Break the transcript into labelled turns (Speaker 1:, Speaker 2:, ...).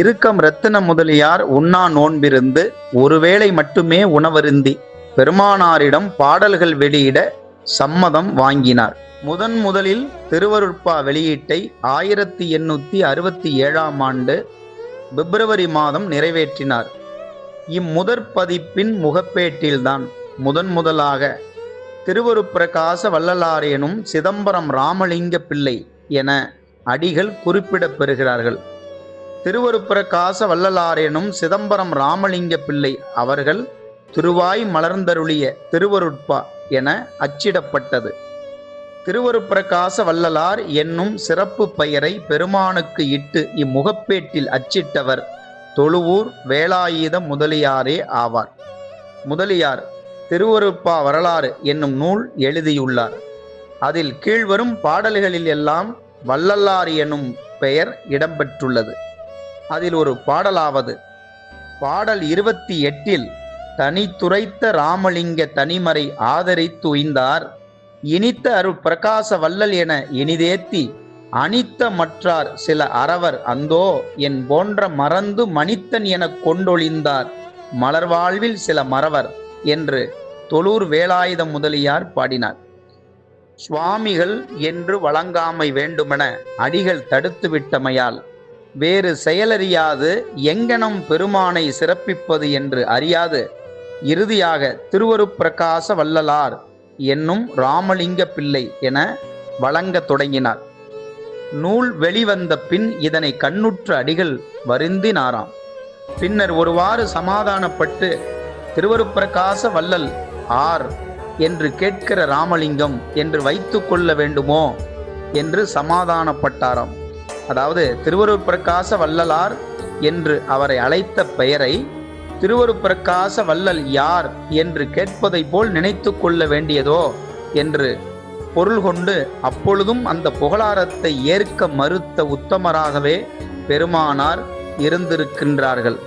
Speaker 1: இறுக்கம் ரத்தின முதலியார் உண்ணா நோன்பிருந்து ஒருவேளை மட்டுமே உணவருந்தி பெருமானாரிடம் பாடல்கள் வெளியிட சம்மதம் வாங்கினார். முதன் முதலில் திருவருட்பா வெளியீட்டை ஆயிரத்தி எண்ணூத்தி அறுபத்தி ஏழாம் ஆண்டு பிப்ரவரி மாதம் நிறைவேற்றினார். இம்முதற் பதிப்பின் முகப்பேட்டில்தான் முதன் முதலாக திருவருப்பிரகாச வள்ளலார் எனும் சிதம்பரம் ராமலிங்க பிள்ளை என அடிகள் குறிப்பிடப் பெறுகிறார்கள். திருவருப்பிரகாச வள்ளலாரெனும் சிதம்பரம் ராமலிங்க பிள்ளை அவர்கள் திருவாய் மலர்ந்தருளிய திருவருட்பா என அச்சிடப்பட்டது. திருவருப்பிரகாச வள்ளலார் என்னும் சிறப்பு பெயரை பெருமானுக்கு இட்டு இம்முகப்பேட்டில் அச்சிட்டவர் தொழுவூர் வேலாயுத முதலியாரே ஆவார். முதலியார் திருவருப்பா வரலாறு என்னும் நூல் எழுதியுள்ளார். அதில் கீழ்வரும் பாடல்களில் எல்லாம் வள்ளலார் எனும் பெயர் இடம்பெற்றுள்ளது. அதில் ஒரு பாடலாவது. பாடல் இருபத்தி எட்டில் தனித்துரைத்த ராமலிங்க தனிமறை ஆதரித்து உய்ந்தார். இனித்த அருள் பிரகாச வல்லல் என இனிதேத்தி அனித்த மற்றார் சில அறவர் அந்தோ என் போன்ற மறந்து மனிதன் எனக் கொண்டொழிந்தார். மலர்வாழ்வில் சில மறவர் என்று தொழூர் வேலாயுதம் முதலியார் பாடினார். சுவாமிகள் என்று வழங்காமை வேண்டுமென அடிகள் தடுத்து விட்டமையால் வேறு செயலறியாது எங்கனம் பெருமானை சிறப்பிப்பது என்று அறியாது. இறுதியாக திருவருப்பிரகாச வள்ளலார் என்னும் ராமலிங்க பிள்ளை என வழங்கத் தொடங்கினார். நூல் வெளிவந்த பின் இதனை கண்ணுற்ற அடிகள் வருந்தினாராம். பின்னர் ஒருவாறு சமாதானப்பட்டு திருவருப்பிரகாச வள்ளல் ஆர் என்று கேட்கிற ராமலிங்கம் என்று வைத்து கொள்ள வேண்டுமோ? என்று சமாதானப்பட்டாராம். அதாவது திருவருட்பிரகாச வள்ளலார் என்று அவரை அழைத்த பெயரை திருவருட்பிரகாச வள்ளல் யார் என்று கேட்பதை போல் நினைத்து கொள்ள வேண்டியதோ என்று பொருள் கொண்டு அப்பொழுதும் அந்த புகழாரத்தை ஏற்க மறுத்த உத்தமராகவே பெருமானார் இருந்திருக்கின்றார்கள்.